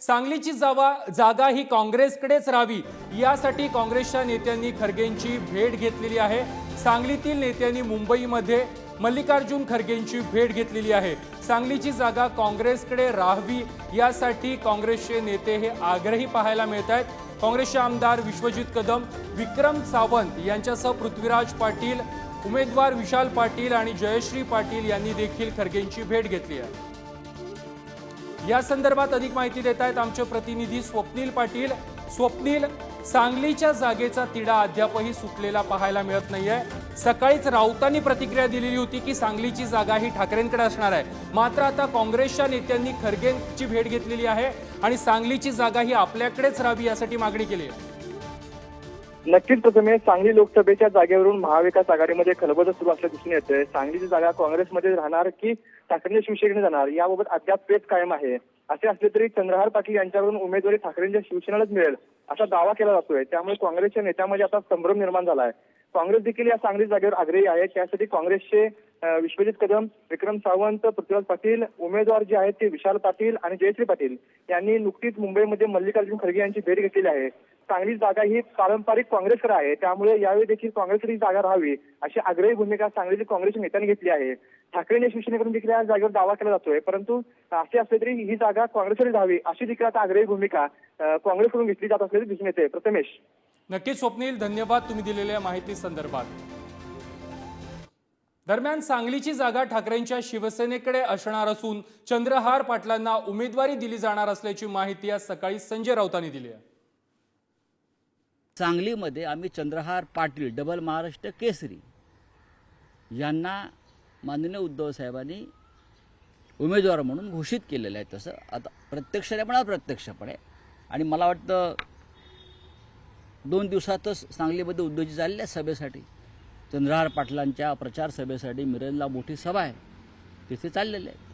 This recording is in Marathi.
सांगलीची जावा जागा ही काँग्रेसकडेच राहावी यासाठी काँग्रेसच्या नेत्यांनी खरगेंची भेट घेतलेली आहे. सांगलीतील नेत्यांनी मुंबईमध्ये मल्लिकार्जुन खरगेंची भेट घेतलेली आहे. सांगलीची जागा काँग्रेसकडे राहावी यासाठी काँग्रेसचे नेते हे आग्रही पाहायला मिळत आहेत काँग्रेसचे आमदार विश्वजित कदम विक्रम सावंत यांच्यासह पृथ्वीराज पाटील उमेदवार विशाल पाटील आणि जयश्री पाटील यांनी देखील खरगेंची भेट घेतली आहे. या संदर्भात अधिक माहिती देत आहेत आमचे प्रतिनिधी स्वप्नील पाटील. स्वप्नील सांगलीच्या जागेचा तिढा अद्यापही सुटलेला पाहायला मिळत नाहीये. सकाळीच राऊतांनी प्रतिक्रिया दिलेली होती की सांगलीची जागा ही ठाकरेंकडे असणार आहे. मात्र आता काँग्रेसच्या नेत्यांनी खरगेंची भेट घेतलेली आहे आणि सांगलीची जागा ही आपल्याकडेच राहावी यासाठी मागणी केली आहे. नक्कीच प्रथमे सांगली लोकसभेच्या जागेवरून महाविकास आघाडीमध्ये खलबत सुरू असल्या दिसून येते सांगलीची जागा काँग्रेसमध्ये राहणार की ठाकरेंच्या शिवसेनेने जाणार? याबाबत अद्याप पेच कायम आहे. असे असले तरी चंद्रहार पाटील यांच्यावरून उमेदवारी ठाकरेंच्या शिवसेनेलाच मिळेल असा दावा केला जातोय. त्यामुळे काँग्रेसच्या नेत्यामध्ये आता संभ्रम निर्माण झाला आहे काँग्रेस देखील या सांगली जागेवर आग्रही आहे. त्यासाठी काँग्रेसचे विश्वजित कदम विक्रम सावंत पृथ्वीराज पाटील उमेदवार जे आहेत ते विशाल पाटील आणि जयश्री पाटील यांनी नुकतीच मुंबईमध्ये मल्लिकार्जुन खरगे यांची भेट घेतलेली आहे. सांगली जागा ही पारंपरिक काँग्रेसकडे आहे. त्यामुळे यावेळी देखील काँग्रेसकडे ही जागा राहावी अशी आग्रही भूमिका सांगलीच्या काँग्रेस नेत्यांनी घेतली आहे. ठाकरेंनी शिवसेनेकडून देखील या जागेवर दावा केला जातोय. परंतु असे असले तरी ही जागा काँग्रेसकडे राहावी अशी देखील आता आग्रही भूमिका काँग्रेसकडून घेतली जात असल्याचे दिसून येते. प्रथमेश. नक्कीच स्वप्नील धन्यवाद तुम्ही दिलेल्या माहिती संदर्भात. दरम्यान सांगलीची जागा ठाकरेंच्या शिवसेनेकडे असणार असून चंद्रहार पाटलांना उमेदवारी दिली जाणार असल्याची माहिती आज सकाळी संजय राऊतांनी दिली आहे. सांगलीमध्ये आम्ही चंद्रहार पाटील डबल महाराष्ट्र केसरी यांना माननीय उद्धव साहेबांनी उमेदवार म्हणून घोषित केलेलं आहे तसं. आता प्रत्यक्षपणे पण अप्रत्यक्षपणे. आणि मला वाटतं दोन दिवसातच सांगलीमध्ये उद्योजी झालेल्या सभेसाठी. चंद्रहार पाटलांच्या प्रचार सभेसाठी मिरजला मोठी सभा आहे. तिथे चाललेले आहेत.